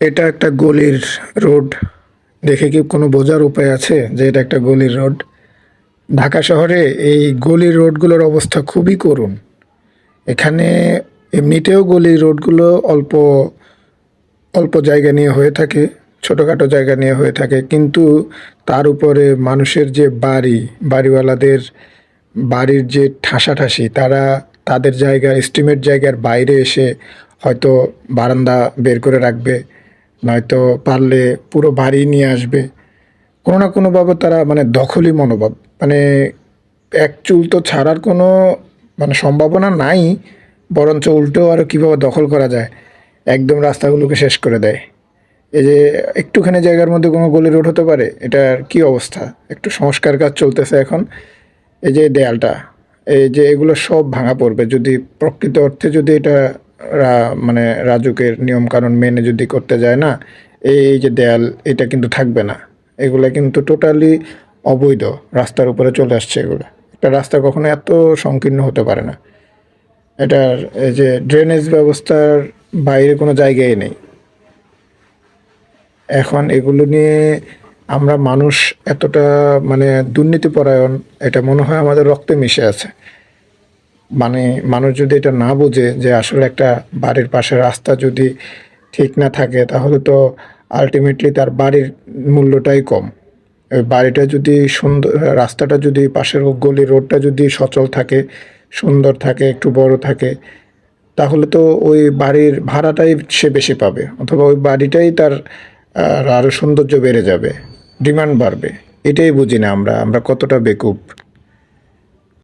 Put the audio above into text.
এটা একটা গলির রোড। দেখে কি কোনো বোঝার উপায় আছে যে এটা একটা গলির রোড? ঢাকা শহরে এই গলির রোডগুলোর অবস্থা খুবই করুণ। এখানে এমনিতেও গলির রোডগুলো অল্প অল্প জায়গা নিয়ে হয়ে থাকে, ছোটোখাটো জায়গা নিয়ে হয়ে থাকে, কিন্তু তার উপরে মানুষের যে বাড়ি, বাড়িওয়ালাদের বাড়ির যে ঠাসাঠাসি, তারা তাদের জায়গা, এস্টিমেট জায়গার বাইরে এসে হয়তো বারান্দা বের করে রাখবে। নয়তো পারলে পুরো বাড়ি নিয়ে আসবে। কোনো না কোনোভাবে তারা মানে দখলই মনোভাব মানে এক চুল তো ছাড়ার কোনো মানে সম্ভাবনা নাই, বরঞ্চ উল্টো আরও কীভাবে দখল করা যায়, একদম রাস্তাগুলোকে শেষ করে দেয়। এই যে একটুখানি জায়গার মধ্যে কোনো গলি রোড হতে পারে, এটার কি অবস্থা? একটু সংস্কার কাজ চলতেছে এখন। এই যে দেয়ালটা, এই যে এগুলো সব ভাঙা পড়বে, যদি প্রকৃত অর্থে যদি এটা মানে রাজুকের নিয়ম কানুন মেনে যদি করতে যায় না, এই যে দেয়াল, এটা কিন্তু থাকবে না। এগুলো কিন্তু টোটালি অবৈধ, রাস্তার উপরে চলে আসছে এগুলো। একটা রাস্তা কখনো এত সংকীর্ণ হতে পারে না। এটার, এই যে ড্রেনেজ ব্যবস্থার বাইরে কোনো জায়গায় নেই। এখন এগুলো নিয়ে আমরা মানুষ এতটা মানে দুর্নীতিপরায়ণ, এটা মনে হয় আমাদের রক্তে মিশে আছে। মানে মানুষ যদি এটা না বোঝে যে আসলে একটা বাড়ির পাশে রাস্তা যদি ঠিক না থাকে, তাহলে তো আলটিমেটলি তার বাড়ির মূল্যটাই কম। বাড়িটা যদি সুন্দর, রাস্তাটা যদি পাশের গলি, রোডটা যদি সচল থাকে, সুন্দর থাকে, একটু বড় থাকে, তাহলে তো ওই বাড়ির ভাড়াটাই সে বেশি পাবে, অথবা ওই বাড়িটাই তার আরও সৌন্দর্য বেড়ে যাবে ডিমান্ড বাড়বে। এটাই বুঝি না আমরা আমরা কতটা বেকুব।